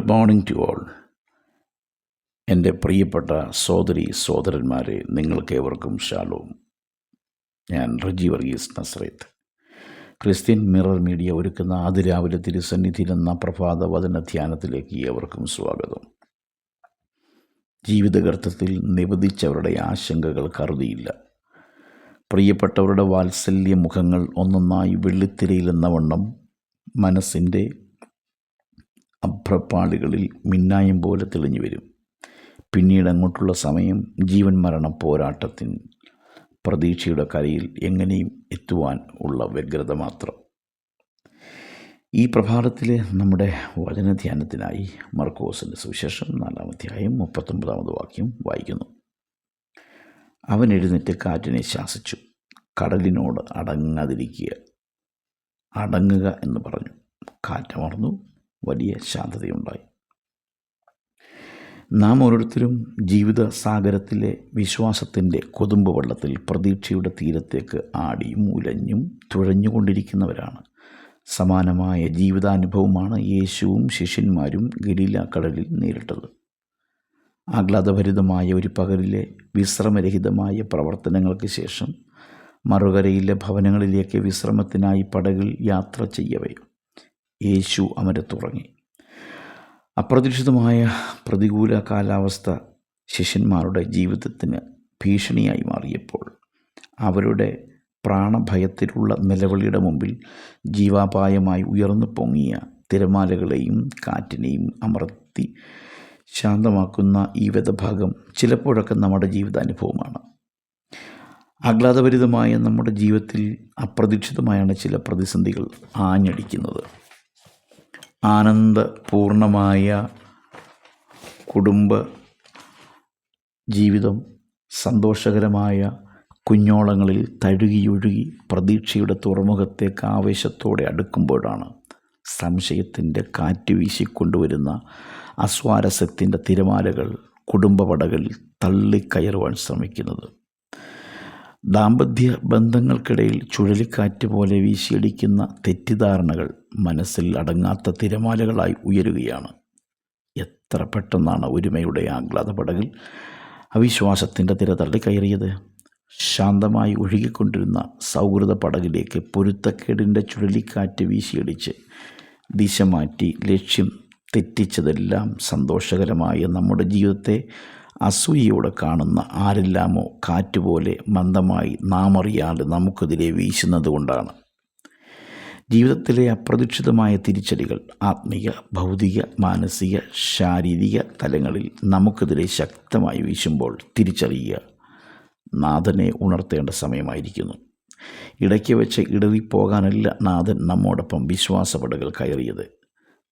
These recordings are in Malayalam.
Morning to all. എന്റെ പ്രിയപ്പെട്ട സോദരി സോദരന്മാരെ നിങ്ങൾക്കേവർക്കും ഷാലോം ഞാൻ Reji Varghese Nazareth. Christian mirror media ഒരുക്കുന്ന അതിരാവിലെ തിരുസന്നിധി എന്ന പ്രഭാത വചന ധ്യാനത്തിലേക്ക് ഏവർക്കും സ്വാഗതം. ജീവിതഗർത്തത്തിൽ നിവധിച്ചവരുടെ ആശങ്കകൾ കരുതിയില്ല പ്രിയപ്പെട്ടവരുടെ വാത്സല്യ മുഖങ്ങൾ ഒന്നൊന്നായി വെള്ളിത്തിരയിലെന്ന വണ്ണം മനസ്സിന്റെ അഭ്രപ്പാളികളിൽ മിന്നായം പോലെ തെളിഞ്ഞു വരും പിന്നീട് അങ്ങോട്ടുള്ള സമയം ജീവൻ മരണ പോരാട്ടത്തിൻ പ്രതീക്ഷയുടെ കരയിൽ എങ്ങനെയും എത്തുവാൻ ഉള്ള വ്യഗ്രത മാത്രം. ഈ പ്രഭാതത്തിലെ നമ്മുടെ വചനധ്യാനത്തിനായി മർക്കോസിന്റെ സുവിശേഷം നാലാം അധ്യായം മുപ്പത്തൊമ്പതാമത് വാക്യം വായിക്കുന്നു. അവൻ എഴുന്നേറ്റ് കാറ്റിനെ ശാസിച്ചു. കടലിനോട് അടങ്ങാതിരിക്കുക. അടങ്ങുക എന്ന് പറഞ്ഞു. കാറ്റമർന്നു വലിയ ശാന്തതയുണ്ടായി. നാം ഓരോരുത്തരും ജീവിത സാഗരത്തിലെ വിശ്വാസത്തിന്റെ കൊതുമ്പ് വെള്ളത്തിൽ പ്രതീക്ഷയുടെ തീരത്തേക്ക് ആടിയും ഉലഞ്ഞും തുഴഞ്ഞുകൊണ്ടിരിക്കുന്നവരാണ്. സമാനമായ ജീവിതാനുഭവമാണ് യേശുവും ശിഷ്യന്മാരും ഗലീല കടലിൽ നേരിട്ടത്. ആഹ്ലാദഭരിതമായ ഒരു പകലിലെ വിശ്രമരഹിതമായ പ്രവർത്തനങ്ങൾക്ക് ശേഷം മറുകരയിലെ ഭവനങ്ങളിലേക്ക് വിശ്രമത്തിനായി പടകിൽ യാത്ര ചെയ്യവേ. യേശു അമരത്തുറങ്ങി. അപ്രതീക്ഷിതമായ പ്രതികൂല കാലാവസ്ഥ ശിഷ്യന്മാരുടെ ജീവിതത്തിന് ഭീഷണിയായി മാറിയപ്പോൾ അവരുടെ പ്രാണഭയത്തിലുള്ള നിലവിളിയുടെ മുമ്പിൽ ജീവാപായമായി ഉയർന്നു പൊങ്ങിയ തിരമാലകളെയും കാറ്റിനെയും അമർത്തി ശാന്തമാക്കുന്ന ഈ വ്യതഭാഗം ചിലപ്പോഴൊക്കെ നമ്മുടെ ജീവിതാനുഭവമാണ്. ആഹ്ലാദഭരിതമായ നമ്മുടെ ജീവിതത്തിൽ അപ്രതീക്ഷിതമായാണ് ചില പ്രതിസന്ധികൾ ആഞ്ഞടിക്കുന്നത്. ആനന്ദപൂർണമായ കുടുംബ ജീവിതം സന്തോഷകരമായ കുഞ്ഞോളങ്ങളിൽ തഴുകിയൊഴുകി പ്രതീക്ഷയുടെ തുറമുഖത്തേക്ക് ആവേശത്തോടെ അടുക്കുമ്പോഴാണ് സംശയത്തിന്റെ കാറ്റ് വീശിക്കൊണ്ടുവരുന്ന അസ്വാരസ്യത്തിന്റെ തിരമാലകൾ കുടുംബപടകളിൽ തള്ളിക്കയറുവാൻ ശ്രമിക്കുന്നത്. ദാമ്പത്യ ബന്ധങ്ങൾക്കിടയിൽ ചുഴലിക്കാറ്റ് പോലെ വീശിയടിക്കുന്ന തെറ്റിദ്ധാരണകൾ മനസ്സിൽ അടങ്ങാത്ത തിരമാലകളായി ഉയരുകയാണ്. എത്ര പെട്ടെന്നാണ് ഒരുമയുടെ ആഹ്ലാദപടകിൽ അവിശ്വാസത്തിന്റെ തിര തള്ളിക്കയറിയത്. ശാന്തമായി ഒഴുകിക്കൊണ്ടിരുന്ന സൗഹൃദ പടകിലേക്ക് പൊരുത്തക്കേടിന്റെ ചുഴലിക്കാറ്റ് വീശിയടിച്ച് ദിശ മാറ്റി ലക്ഷ്യം തെറ്റിച്ചതെല്ലാം സന്തോഷകരമായ നമ്മുടെ ജീവിതത്തെ അസൂയയോടെ കാണുന്ന ആരെല്ലാമോ കാറ്റുപോലെ മന്ദമായി നാം അറിയാതെ നമുക്കെതിരെ വീശുന്നത് കൊണ്ടാണ്. ജീവിതത്തിലെ അപ്രതീക്ഷിതമായ തിരിച്ചടികൾ ആത്മീയ ഭൗതിക മാനസിക ശാരീരിക തലങ്ങളിൽ നമുക്കെതിരെ ശക്തമായി വീശുമ്പോൾ തിരിച്ചറിയുക. നാഥനെ ഉണർത്തേണ്ട സമയമായിരിക്കുന്നു. ഇടയ്ക്ക് വെച്ച് ഇടറിപ്പോകാനല്ല നാഥൻ നമ്മോടൊപ്പം വിശ്വാസപടകൾ കയറിയത്.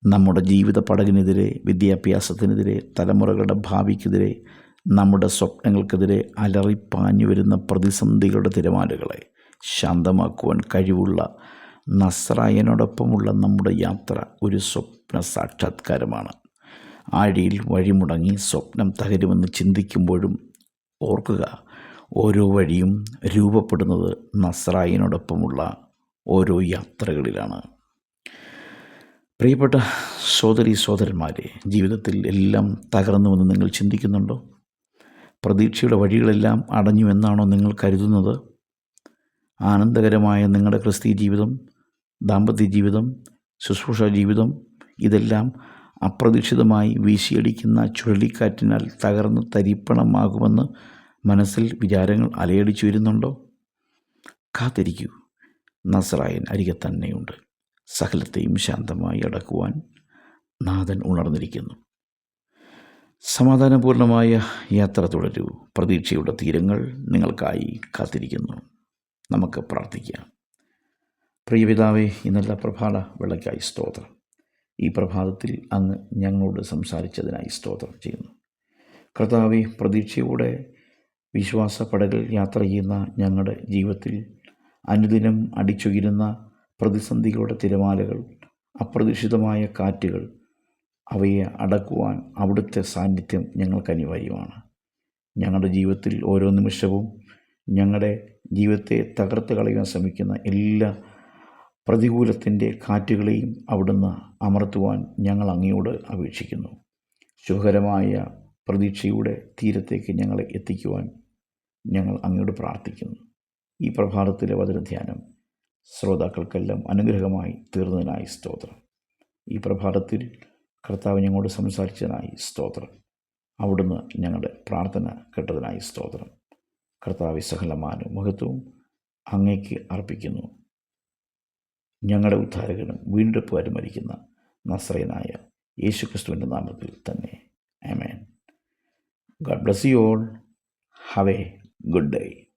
നമ്മുടെ ജീവിത പടകിനെതിരെ വിദ്യാഭ്യാസത്തിനെതിരെ തലമുറകളുടെ ഭാവിക്കെതിരെ നമ്മുടെ സ്വപ്നങ്ങൾക്കെതിരെ അലറിപ്പാഞ്ഞു വരുന്ന പ്രതിസന്ധികളുടെ തിരമാലകളെ ശാന്തമാക്കുവാൻ കഴിവുള്ള നസ്രായനോടൊപ്പമുള്ള നമ്മുടെ യാത്ര ഒരു സ്വപ്ന സാക്ഷാത്കാരമാണ്. ആഴിയിൽ വഴിമുടങ്ങി സ്വപ്നം തകരുമെന്ന് ചിന്തിക്കുമ്പോഴും ഓർക്കുക ഓരോ വഴിയും രൂപപ്പെടുന്നത് നസ്രായനോടൊപ്പമുള്ള ഓരോ യാത്രകളിലാണ്. പ്രിയപ്പെട്ട സോദരി സോദരന്മാരെ ജീവിതത്തിൽ എല്ലാം തകർന്നുവെന്ന് നിങ്ങൾ ചിന്തിക്കുന്നുണ്ടോ? പ്രതീക്ഷയുടെ വഴികളെല്ലാം അടഞ്ഞു എന്നാണോ നിങ്ങൾ കരുതുന്നത്? ആനന്ദകരമായ നിങ്ങളുടെ ക്രിസ്തീയ ജീവിതം ദാമ്പത്യ ജീവിതം ശുശ്രൂഷ ജീവിതം ഇതെല്ലാം അപ്രതീക്ഷിതമായി വീശിയടിക്കുന്ന ചുഴലിക്കാറ്റിനാൽ തകർന്ന് തരിപ്പണമാകുമെന്ന് മനസ്സിൽ വിചാരങ്ങൾ അലയടിച്ചു വരുന്നുണ്ടോ? കാത്തിരിക്കൂ. നസറായൻ അരികെ തന്നെയുണ്ട്. സകലത്തെയും ശാന്തമായി അടക്കുവാൻ നാഥൻ ഉണർന്നിരിക്കുന്നു. സമാധാനപൂർണമായ യാത്ര തുടരൂ. പ്രതീക്ഷയുടെ തീരങ്ങൾ നിങ്ങൾക്കായി കാത്തിരിക്കുന്നു. നമുക്ക് പ്രാർത്ഥിക്കാം. പ്രിയപിതാവേ ഇന്നത്തെ പ്രഭാത വിളക്കായി സ്തോത്രം. ഈ പ്രഭാതത്തിൽ അങ്ങ് ഞങ്ങളോട് സംസാരിച്ചതിനായി സ്തോത്രം ചെയ്യുന്നു. കർത്താവെ പ്രതീക്ഷയോടെ വിശ്വാസ പടകൾ യാത്ര ചെയ്യുന്ന ഞങ്ങളുടെ ജീവിതത്തിൽ അനുദിനം അടിച്ചുയരുന്ന പ്രതിസന്ധികളുടെ തിരമാലകൾ അപ്രതീക്ഷിതമായ കാറ്റുകൾ അവയെ അടക്കുവാൻ അവിടുത്തെ സാന്നിധ്യം ഞങ്ങൾക്ക് അനിവാര്യമാണ്. ഞങ്ങളുടെ ജീവിതത്തിൽ ഓരോ നിമിഷവും ഞങ്ങളുടെ ജീവിതത്തെ തകർത്ത് കളയാൻ ശ്രമിക്കുന്ന എല്ലാ പ്രതികൂലത്തിന്റെ കാറ്റുകളെയും അവിടുന്ന് അമർത്തുവാൻ ഞങ്ങൾ അങ്ങയോട് അപേക്ഷിക്കുന്നു. ശുഭകരമായ പ്രതീക്ഷയുടെ തീരത്തേക്ക് ഞങ്ങളെ എത്തിക്കുവാൻ ഞങ്ങൾ അങ്ങയോട് പ്രാർത്ഥിക്കുന്നു. ഈ പ്രഭാതത്തിലെ വചനധ്യാനം ശ്രോതാക്കൾക്കെല്ലാം അനുഗ്രഹമായി തീർന്നതിനായി സ്തോത്രം. ഈ പ്രഭാതത്തിൽ കർത്താവ് ഞങ്ങളോട് സംസാരിച്ചതിനായി സ്തോത്രം. അവിടുന്ന് ഞങ്ങളുടെ പ്രാർത്ഥന കേട്ടതിനായി സ്തോത്രം. കർത്താവ് സകലമാനും മഹത്വവും അങ്ങയ്ക്ക് അർപ്പിക്കുന്നു. ഞങ്ങളുടെ ഉദ്ധാരകനും വീണ്ടെടുപ്പുകാരും മരിക്കുന്ന നസ്രയനായ യേശു ക്രിസ്തുവിന്റെ നാമത്തിൽ തന്നെ. ആമേൻ. God bless you all. Have a good day.